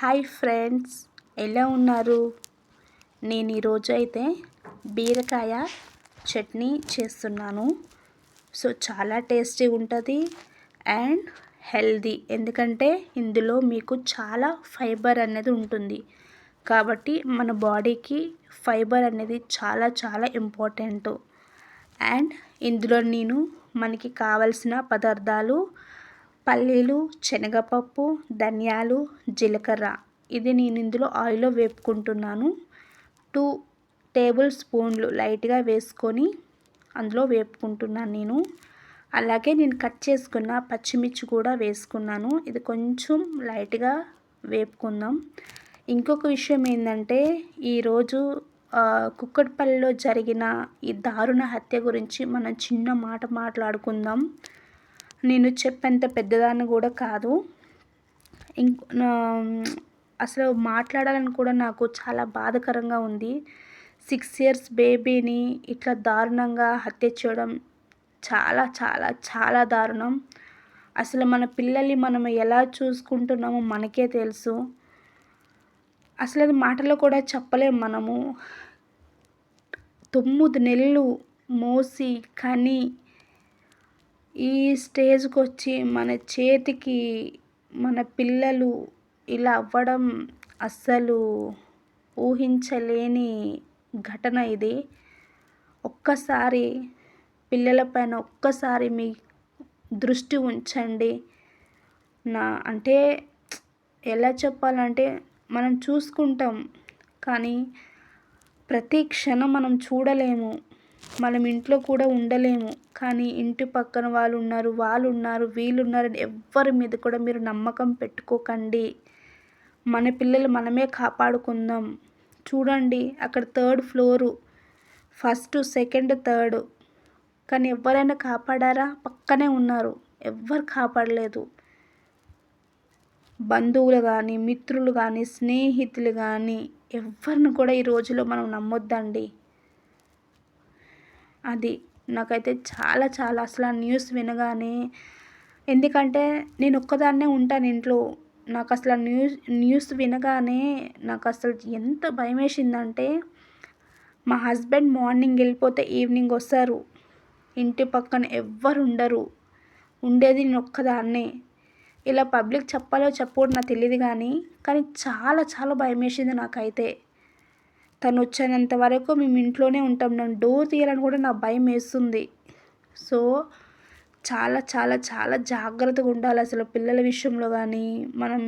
Hi friends ఎలా ఉన్నారు? నేను ఈరోజు అయితే బీరకాయ చట్నీ చేస్తున్నాను. సో చాలా టేస్టీ ఉంటుంది అండ్ హెల్దీ. ఎందుకంటే ఇందులో మీకు చాలా ఫైబర్ అనేది ఉంటుంది. కాబట్టి మన బాడీకి ఫైబర్ అనేది చాలా చాలా ఇంపార్టెంట్. అండ్ ఇందులో నేను మనకి కావలసిన పదార్థాలు పల్లీలు శనగపప్పు ధనియాలు జీలకర్ర. ఇది నేను ఇందులో ఆయిల్లో వేపుకుంటున్నాను. టూ టేబుల్ స్పూన్లు లైట్గా వేసుకొని అందులో వేపుకుంటున్నాను నేను. అలాగే నేను కట్ చేసుకున్న పచ్చిమిర్చి కూడా వేసుకున్నాను. ఇది కొంచెం లైట్గా వేపుకుందాం. ఇంకొక విషయం ఏంటంటే ఈరోజు కుక్కటిపల్లిలో జరిగిన ఈ దారుణ హత్య గురించి మనం చిన్న మాట మాట్లాడుకుందాం. నేను చెప్పేంత పెద్దదాన్ని కూడా కాదు. ఇంక్ అసలు మాట్లాడాలని కూడా నాకు చాలా బాధకరంగా ఉంది. సిక్స్ ఇయర్స్ బేబీని ఇట్లా దారుణంగా హత్య చేయడం చాలా చాలా చాలా దారుణం. అసలు మన పిల్లల్ని మనం ఎలా చూసుకుంటున్నామో మనకే తెలుసు. అసలు అది మాటలో కూడా చెప్పలేము మనము. తొమ్మిది నెలలు మోసి కని ఈ స్టేజ్కి వచ్చి మన చేతికి మన పిల్లలు ఇలా అవ్వడం అస్సలు ఊహించలేని ఘటన ఇది. ఒక్కసారి పిల్లలపైన ఒక్కసారి మీ దృష్టి ఉంచండి. నా అంటే ఎలా చెప్పాలంటే మనం చూసుకుంటాం కానీ ప్రతి క్షణం మనం చూడలేము. మనం ఇంట్లో కూడా ఉండలేము. కానీ ఇంటి పక్కన వాళ్ళు ఉన్నారు వాళ్ళు ఉన్నారు వీళ్ళు ఉన్నారని ఎవ్వరి మీద కూడా మీరు నమ్మకం పెట్టుకోకండి. మన పిల్లలు మనమే కాపాడుకుందాం. చూడండి అక్కడ third floor first second third. కానీ ఎవరైనా కాపాడారా? పక్కనే ఉన్నారు. ఎవ్వరు కాపాడలేదు. బంధువులు కానీ మిత్రులు కానీ స్నేహితులు కానీ ఎవరిని కూడా ఈ రోజులో మనం నమ్మొద్దండి. అది నాకైతే చాలా చాలా అసలు ఆ న్యూస్ వినగానే ఎందుకంటే నేను ఒక్కదాన్నే ఉంటాను ఇంట్లో. నాకు అసలు న్యూస్ న్యూస్ వినగానే నాకు అసలు ఎంత భయం వేసిందంటే మా హస్బెండ్ మార్నింగ్ వెళ్ళిపోతే ఈవినింగ్ వస్తారు. ఇంటి పక్కన ఎవ్వరు ఉండరు. ఉండేది నేను ఒక్కదాన్నే. ఇలా పబ్లిక్ చెప్పాలో చెప్పకూడదు నాకు తెలియదు కానీ కానీ చాలా చాలా భయం వేసింది నాకైతే. తను వచ్చేంత వరకు మేము ఇంట్లోనే ఉంటాం. నన్ను డోర్ తీయాలని కూడా నాకు భయం వేస్తుంది. సో చాలా చాలా చాలా జాగ్రత్తగా ఉండాలి అసలు పిల్లల విషయంలో కానీ మనం